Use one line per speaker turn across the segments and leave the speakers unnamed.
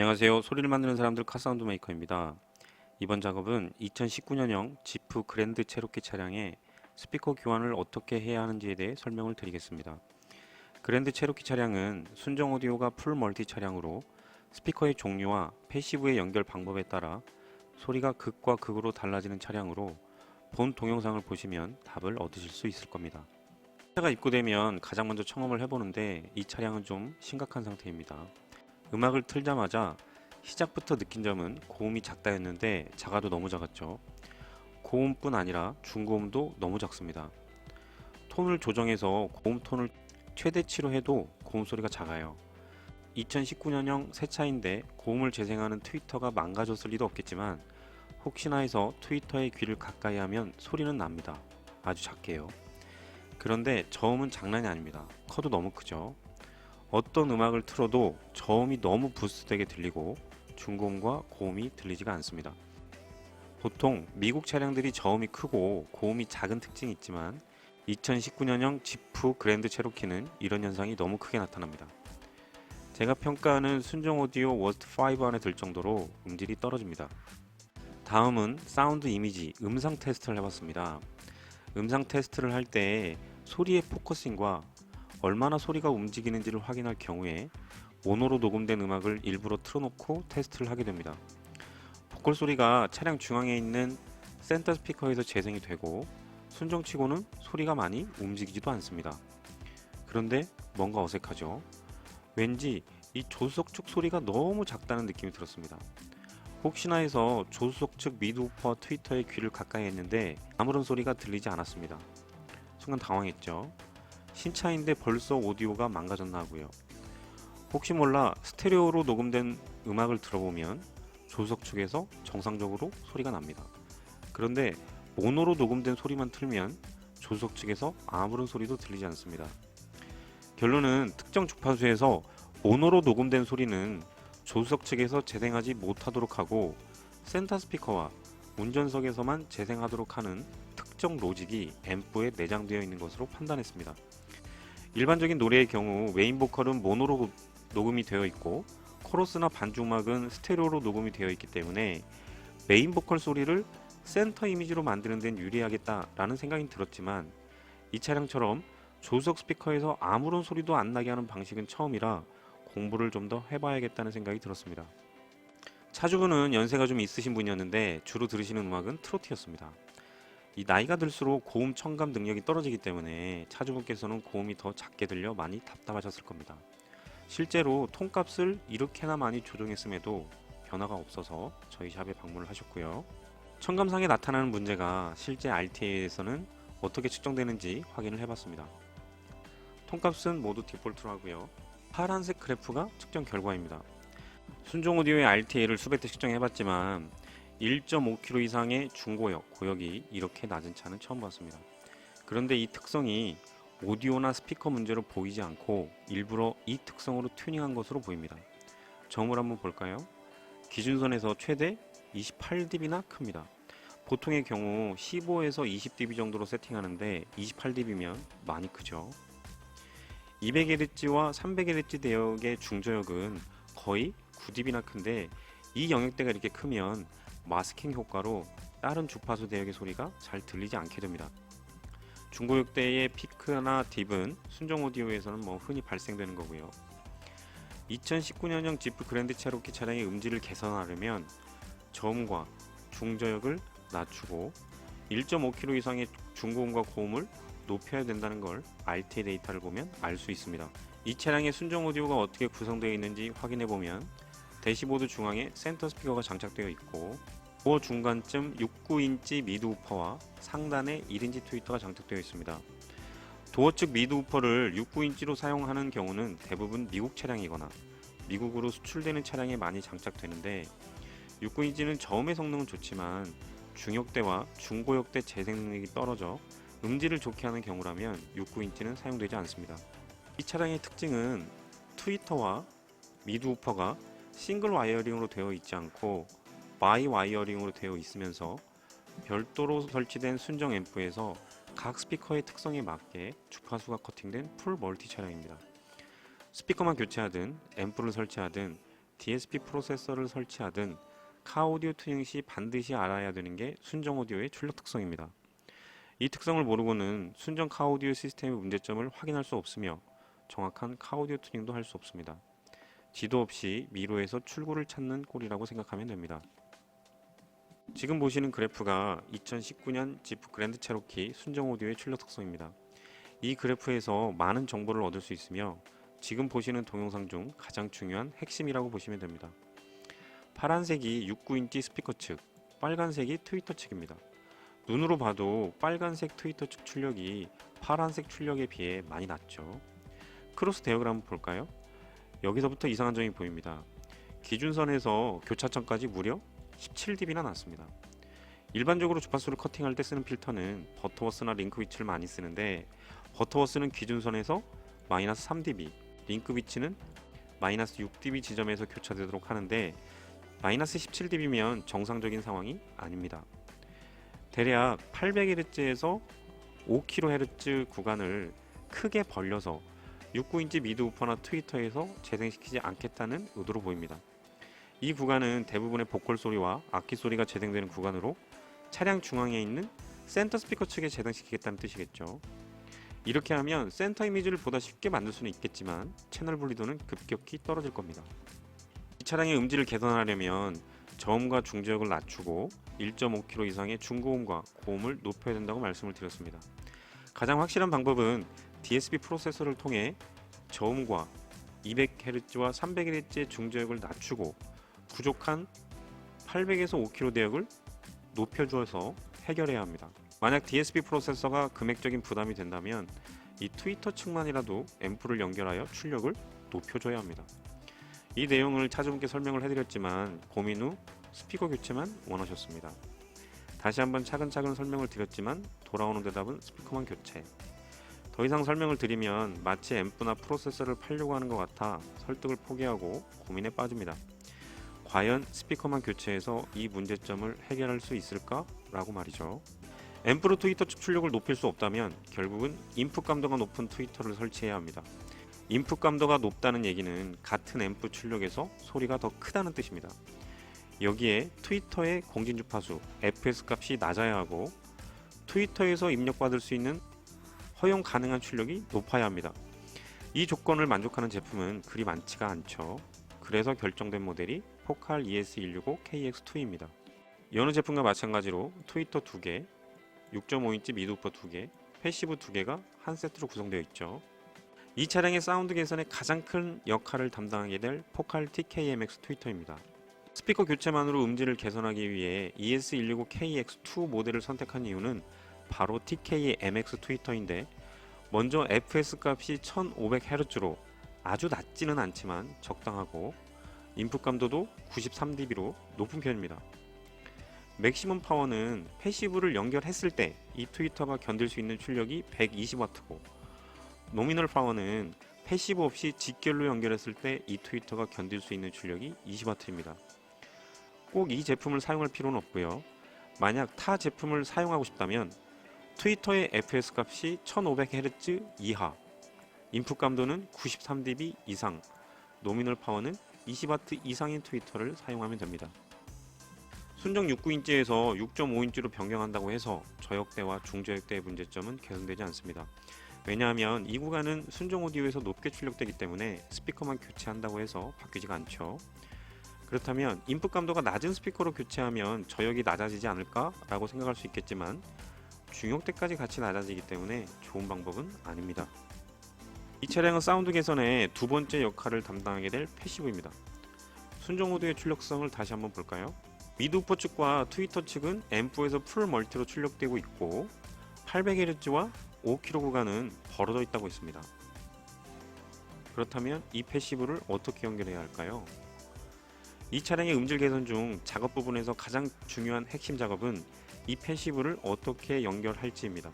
안녕하세요. 소리를 만드는 사람들 카사운드 메이커입니다. 이번 작업은 2019년형 지프 그랜드 체로키 차량의 스피커 교환을 어떻게 해야 하는지에 대해 설명을 드리겠습니다. 그랜드 체로키 차량은 순정 오디오가 풀 멀티 차량으로 스피커의 종류와 패시브의 연결 방법에 따라 소리가 극과 극으로 달라지는 차량으로 본 동영상을 보시면 답을 얻으실 수 있을 겁니다. 차가 입고되면 가장 먼저 청음을 해보는데 이 차량은 좀 심각한 상태입니다. 음악을 틀자마자 시작부터 느낀 점은 고음이 작다였는데 작아도 너무 작았죠. 고음뿐 아니라 중고음도 너무 작습니다. 톤을 조정해서 고음 톤을 최대치로 해도 고음 소리가 작아요. 2019년형 새 차인데 고음을 재생하는 트위터가 망가졌을 리도 없겠지만 혹시나 해서 트위터의 귀를 가까이 하면 소리는 납니다. 아주 작게요. 그런데 저음은 장난이 아닙니다. 커도 너무 크죠. 어떤 음악을 틀어도 저음이 너무 부스되게 들리고 중고음과 고음이 들리지가 않습니다. 보통 미국 차량들이 저음이 크고 고음이 작은 특징이 있지만 2019년형 지프 그랜드 체로키는 이런 현상이 너무 크게 나타납니다. 제가 평가하는 순정 오디오 워스트 5 안에 들 정도로 음질이 떨어집니다. 다음은 사운드 이미지 음상 테스트를 해봤습니다. 음상 테스트를 할 때 소리의 포커싱과 얼마나 소리가 움직이는지를 확인할 경우에 모노로 녹음된 음악을 일부러 틀어놓고 테스트를 하게 됩니다. 보컬 소리가 차량 중앙에 있는 센터 스피커에서 재생이 되고 순정치고는 소리가 많이 움직이지도 않습니다. 그런데 뭔가 어색하죠. 왠지 이 조수석 측 소리가 너무 작다는 느낌이 들었습니다. 혹시나 해서 조수석 측 미드우퍼 트위터에 귀를 가까이 했는데 아무런 소리가 들리지 않았습니다. 순간 당황했죠. 신차인데 벌써 오디오가 망가졌나 하고요. 혹시 몰라 스테레오로 녹음된 음악을 들어보면 조수석 측에서 정상적으로 소리가 납니다. 그런데 모노로 녹음된 소리만 틀면 조수석 측에서 아무런 소리도 들리지 않습니다. 결론은 특정 주파수에서 모노로 녹음된 소리는 조수석 측에서 재생하지 못하도록 하고 센터 스피커와 운전석에서만 재생하도록 하는 특정 로직이 앰프에 내장되어 있는 것으로 판단했습니다. 일반적인 노래의 경우 메인 보컬은 모노로 녹음이 되어 있고 코러스나 반주음악은 스테레오로 녹음이 되어 있기 때문에 메인 보컬 소리를 센터 이미지로 만드는 데는 유리하겠다라는 생각이 들었지만 이 차량처럼 조수석 스피커에서 아무런 소리도 안 나게 하는 방식은 처음이라 공부를 좀 더 해봐야겠다는 생각이 들었습니다. 차주분은 연세가 좀 있으신 분이었는데 주로 들으시는 음악은 트로트였습니다. 이 나이가 들수록 고음 청감 능력이 떨어지기 때문에 차주분께서는 고음이 더 작게 들려 많이 답답하셨을 겁니다. 실제로 톤값을 이렇게나 많이 조정했음에도 변화가 없어서 저희 샵에 방문을 하셨고요. 청감상에 나타나는 문제가 실제 RTA에서는 어떻게 측정되는지 확인을 해봤습니다. 톤값은 모두 디폴트로 하고요. 파란색 그래프가 측정 결과입니다. 순정 오디오의 RTA를 수백 대 측정해봤지만 1.5km 이상의 중고역, 고역이 이렇게 낮은 차는 처음 봤습니다. 그런데 이 특성이 오디오나 스피커 문제로 보이지 않고 일부러 이 특성으로 튜닝한 것으로 보입니다. 점을 한번 볼까요? 기준선에서 최대 28dB나 큽니다. 보통의 경우 15에서 20dB 정도로 세팅하는데 28dB면 많이 크죠. 200Hz와 300Hz 대역의 중저역은 거의 9dB나 큰데 이 영역대가 이렇게 크면 마스킹 효과로 다른 주파수 대역의 소리가 잘 들리지 않게 됩니다. 중고역대의 피크나 딥은 순정 오디오에서는 뭐 흔히 발생되는 거고요. 2019년형 지프 그랜드 체로키 차량의 음질을 개선하려면 저음과 중저역을 낮추고 1.5km 이상의 중고음과 고음을 높여야 된다는 걸 RT 데이터를 보면 알 수 있습니다. 이 차량의 순정 오디오가 어떻게 구성되어 있는지 확인해 보면 대시보드 중앙에 센터 스피커가 장착되어 있고 도어 중간쯤 6.9인치 미드 우퍼와 상단에 1인치 트위터가 장착되어 있습니다. 도어 측 미드 우퍼를 6.9인치로 사용하는 경우는 대부분 미국 차량이거나 미국으로 수출되는 차량에 많이 장착되는데 6.9인치는 저음의 성능은 좋지만 중역대와 중고역대 재생 능력이 떨어져 음질을 좋게 하는 경우라면 6.9인치는 사용되지 않습니다. 이 차량의 특징은 트위터와 미드 우퍼가 싱글 와이어링으로 되어 있지 않고 바이 와이어링으로 되어 있으면서 별도로 설치된 순정 앰프에서 각 스피커의 특성에 맞게 주파수가 커팅된 풀 멀티 차량입니다. 스피커만 교체하든 앰프를 설치하든 DSP 프로세서를 설치하든 카 오디오 튜닝 시 반드시 알아야 되는 게 순정 오디오의 출력 특성입니다. 이 특성을 모르고는 순정 카 오디오 시스템의 문제점을 확인할 수 없으며 정확한 카 오디오 튜닝도 할 수 없습니다. 지도 없이 미로에서 출구를 찾는 꼴이라고 생각하면 됩니다. 지금 보시는 그래프가 2019년 지프 그랜드 체로키 순정 오디오의 출력 특성입니다. 이 그래프에서 많은 정보를 얻을 수 있으며 지금 보시는 동영상 중 가장 중요한 핵심이라고 보시면 됩니다. 파란색이 69인치 스피커 측, 빨간색이 트위터 측입니다. 눈으로 봐도 빨간색 트위터 측 출력이 파란색 출력에 비해 많이 낮죠. 크로스 한번 볼까요? 여기서부터 이상한 점이 보입니다. 기준선에서 교차점까지 무려 17dB나 낮습니다. 일반적으로 주파수를 커팅할 때 쓰는 필터는 버터워스나 링크 위치를 많이 쓰는데 버터워스는 기준선에서 마이너스 3dB, 링크 위치는 마이너스 6dB 지점에서 교차되도록 하는데 마이너스 17dB면 정상적인 상황이 아닙니다. 대략 800Hz에서 5kHz 구간을 크게 벌려서 69인치 미드 우퍼나 트위터에서 재생시키지 않겠다는 의도로 보입니다. 이 구간은 대부분의 보컬 소리와 악기 소리가 재생되는 구간으로 차량 중앙에 있는 센터 스피커 측에 재생시키겠다는 뜻이겠죠. 이렇게 하면 센터 이미지를 보다 쉽게 만들 수는 있겠지만 채널 분리도는 급격히 떨어질 겁니다. 이 차량의 음질을 개선하려면 저음과 중저역을 낮추고 1.5kg 이상의 중고음과 고음을 높여야 된다고 말씀을 드렸습니다. 가장 확실한 방법은 DSP 프로세서를 통해 저음과 200Hz와 300Hz의 중저역을 낮추고 부족한 800에서 5kg 대역을 높여주어서 해결해야 합니다. 만약 DSP 프로세서가 금액적인 부담이 된다면 이 트위터 측만이라도 앰프를 연결하여 출력을 높여줘야 합니다. 이 내용을 차주분께 설명을 해드렸지만 고민 후 스피커 교체만 원하셨습니다. 다시 한번 차근차근 설명을 드렸지만 돌아오는 대답은 스피커만 교체. 더 이상 설명을 드리면 마치 앰프나 프로세서를 팔려고 하는 것 같아 설득을 포기하고 고민에 빠집니다. 과연 스피커만 교체해서 이 문제점을 해결할 수 있을까? 라고 말이죠. 앰프로 트위터 측 출력을 높일 수 없다면 결국은 인풋 감도가 높은 트위터를 설치해야 합니다. 인풋 감도가 높다는 얘기는 같은 앰프 출력에서 소리가 더 크다는 뜻입니다. 여기에 트위터의 공진 주파수 fs 값이 낮아야 하고 트위터에서 입력받을 수 있는 허용 가능한 출력이 높아야 합니다. 이 조건을 만족하는 제품은 그리 많지가 않죠. 그래서 결정된 모델이 포칼 ES165KX2입니다. 여느 제품과 마찬가지로 트위터 2개, 6.5인치 미드우퍼 2개, 패시브 2개가 한 세트로 구성되어 있죠. 이 차량의 사운드 개선에 가장 큰 역할을 담당하게 될 포칼 TKMX 트위터입니다. 스피커 교체만으로 음질을 개선하기 위해 E ES165KX2 모델을 선택한 이유는 바로 TKMX 트위터인데 먼저 fs 값이 1500Hz로 아주 낮지는 않지만 적당하고 인풋 감도도 93dB로 높은 편입니다. 맥시멈 파워는 패시브를 연결했을 때 이 트위터가 견딜 수 있는 출력이 120W고 노미널 파워는 패시브 없이 직결로 연결했을 때 이 트위터가 견딜 수 있는 출력이 20W입니다. 꼭 이 제품을 사용할 필요는 없고요. 만약 타 제품을 사용하고 싶다면 트위터의 fs 값이 1500Hz 이하, 인풋 감도는 93dB 이상, 노미널 파워는 20W 이상인 트위터를 사용하면 됩니다. 순정 69인치에서 6.5인치로 변경한다고 해서 저역대와 중저역대의 문제점은 개선되지 않습니다. 왜냐하면 이 구간은 순정 오디오에서 높게 출력되기 때문에 스피커만 교체한다고 해서 바뀌지가 않죠. 그렇다면 인풋 감도가 낮은 스피커로 교체하면 저역이 낮아지지 않을까라고 생각할 수 있겠지만 중역대까지 같이 낮아지기 때문에 좋은 방법은 아닙니다. 이 차량은 사운드 개선의 두 번째 역할을 담당하게 될 패시브입니다. 순정 오디오의 출력성을 다시 한번 볼까요? 미드우퍼 측과 트위터 측은 앰프에서 풀 멀티로 출력되고 있고 800Hz와 5kg 구간은 벌어져 있다고 있습니다. 그렇다면 이 패시브를 어떻게 연결해야 할까요? 이 차량의 음질 개선 중 작업 부분에서 가장 중요한 핵심 작업은 이 패시브를 어떻게 연결할지입니다.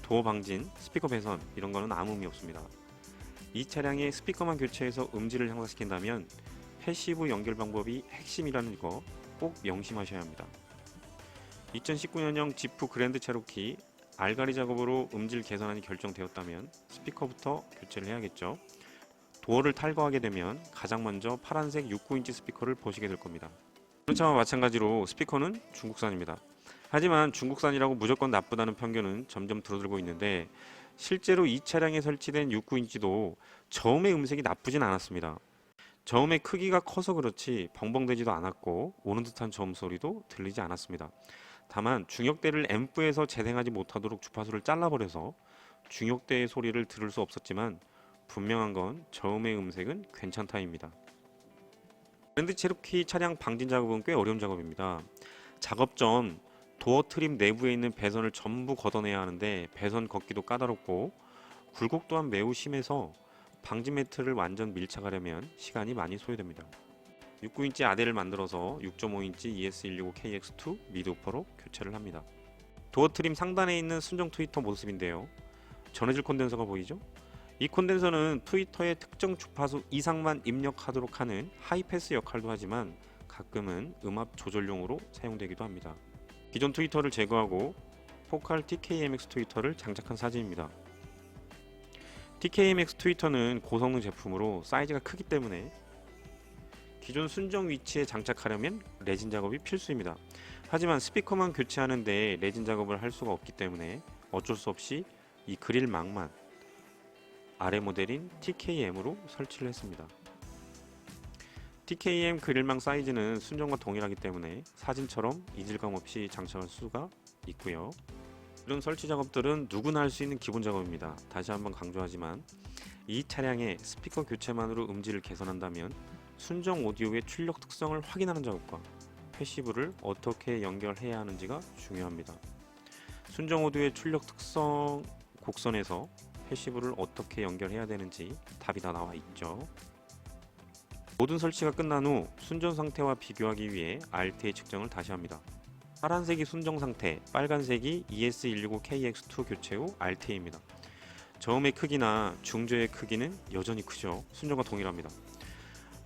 도어 방진, 스피커 배선 이런 거는 아무 의미 없습니다. 이 차량의 스피커만 교체해서 음질을 향상시킨다면 패시브 연결 방법이 핵심이라는 거 꼭 명심하셔야 합니다. 2019년형 지프 그랜드 체로키 알가리 작업으로 음질 개선안이 결정되었다면 스피커부터 교체를 해야겠죠. 도어를 탈거하게 되면 가장 먼저 파란색 6.9인치 스피커를 보시게 될 겁니다. 자동차와 마찬가지로 스피커는 중국산입니다. 하지만 중국산이라고 무조건 나쁘다는 편견은 점점 줄어들고 있는데 실제로 이 차량에 설치된 6.9인치도 저음의 음색이 나쁘진 않았습니다. 저음의 크기가 커서 그렇지 벙벙대지도 않았고 오는 듯한 저음 소리도 들리지 않았습니다. 다만 중역대를 앰프에서 재생하지 못하도록 주파수를 잘라버려서 중역대의 소리를 들을 수 없었지만 분명한 건 저음의 음색은 괜찮다입니다. 그랜드 체로키 차량 방진 작업은 꽤 어려운 작업입니다. 작업 전 도어 트림 내부에 있는 배선을 전부 걷어내야 하는데 배선 걷기도 까다롭고 굴곡 또한 매우 심해서 방진 매트를 완전 밀착하려면 시간이 많이 소요됩니다. 6.9인치 아대를 만들어서 6.5인치 ES165KX2 미드 오퍼로 교체를 합니다. 도어 트림 상단에 있는 순정 트위터 모습인데요. 전해질 콘덴서가 보이죠? 이 콘덴서는 트위터의 특정 주파수 이상만 입력하도록 하는 하이패스 역할도 하지만 가끔은 음압 조절용으로 사용되기도 합니다. 기존 트위터를 제거하고 포칼 TKMX 트위터를 장착한 사진입니다. TKMX 트위터는 고성능 제품으로 사이즈가 크기 때문에 기존 순정 위치에 장착하려면 레진 작업이 필수입니다. 하지만 스피커만 교체하는데 레진 작업을 할 수가 없기 때문에 어쩔 수 없이 이 그릴망만 아래 모델인 TKM으로 설치를 했습니다. TKM 그릴망 사이즈는 순정과 동일하기 때문에 사진처럼 이질감 없이 장착할 수가 있고요. 이런 설치 작업들은 누구나 할 수 있는 기본 작업입니다. 다시 한번 강조하지만 이 차량의 스피커 교체만으로 음질을 개선한다면 순정 오디오의 출력 특성을 확인하는 작업과 패시브를 어떻게 연결해야 하는지가 중요합니다. 순정 오디오의 출력 특성 곡선에서 패시브를 어떻게 연결해야 되는지 답이 다 나와 있죠. 모든 설치가 끝난 후 순정 상태와 비교하기 위해 RTA 측정을 다시 합니다. 파란색이 순정 상태, 빨간색이 E ES165KX2 교체 후 RTA입니다. 저음의 크기나 중저의 크기는 여전히 크죠. 순정과 동일합니다.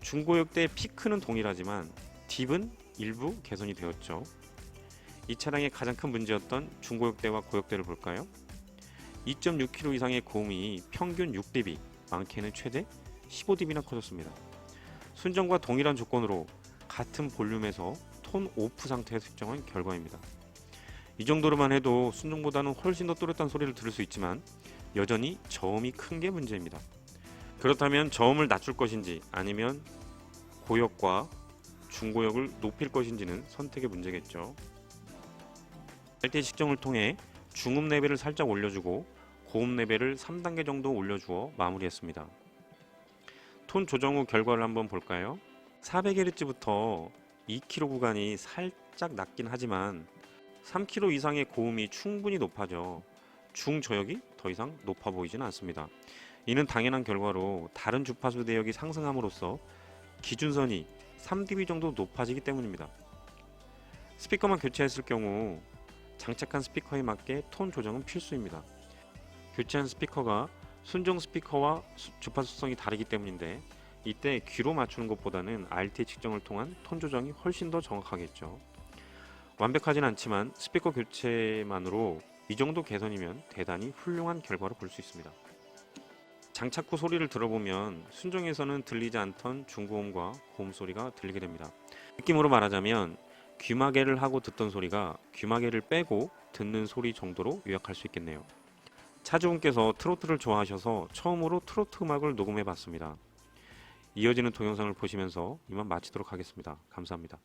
중고역 대 피크는 동일하지만 딥은 일부 개선이 되었죠. 이 차량의 가장 큰 문제였던 중고역대와 고역대를 볼까요? 2.6kg 이상의 고음이 평균 6dB, 많게는 최대 15dB나 커졌습니다. 순정과 동일한 조건으로 같은 볼륨에서 톤 오프 상태에서 측정한 결과입니다. 이 정도로만 해도 순정보다는 훨씬 더 또렷한 소리를 들을 수 있지만 여전히 저음이 큰 게 문제입니다. 그렇다면 저음을 낮출 것인지 아니면 고역과 중고역을 높일 것인지는 선택의 문제겠죠. LTE 측정을 통해 중음 레벨을 살짝 올려주고 고음 레벨을 3단계 정도 올려주어 마무리했습니다. 톤 조정 후 결과를 한번 볼까요? 400Hz부터 2kg 구간이 살짝 낮긴 하지만 3kg 이상의 고음이 충분히 높아져 중저역이 더 이상 높아 보이지는 않습니다. 이는 당연한 결과로 다른 주파수 대역이 상승함으로써 기준선이 3dB 정도 높아지기 때문입니다. 스피커만 교체했을 경우 장착한 스피커에 맞게 톤 조정은 필수입니다. 교체한 스피커가 순정 스피커와 수- 주파수 성이 다르기 때문인데 이때 귀로 맞추는 것보다는 RT 측정을 통한 톤 조정이 훨씬 더 정확하겠죠. 완벽하진 않지만 스피커 교체만으로 이 정도 개선이면 대단히 훌륭한 결과로 볼 수 있습니다. 장착 후 소리를 들어보면 순정에서는 들리지 않던 중고음과 고음 소리가 들리게 됩니다. 느낌으로 말하자면 귀마개를 하고 듣던 소리가 귀마개를 빼고 듣는 소리 정도로 요약할 수 있겠네요. 차주분께서 트로트를 좋아하셔서 처음으로 트로트 음악을 녹음해 봤습니다. 이어지는 동영상을 보시면서 이만 마치도록 하겠습니다. 감사합니다.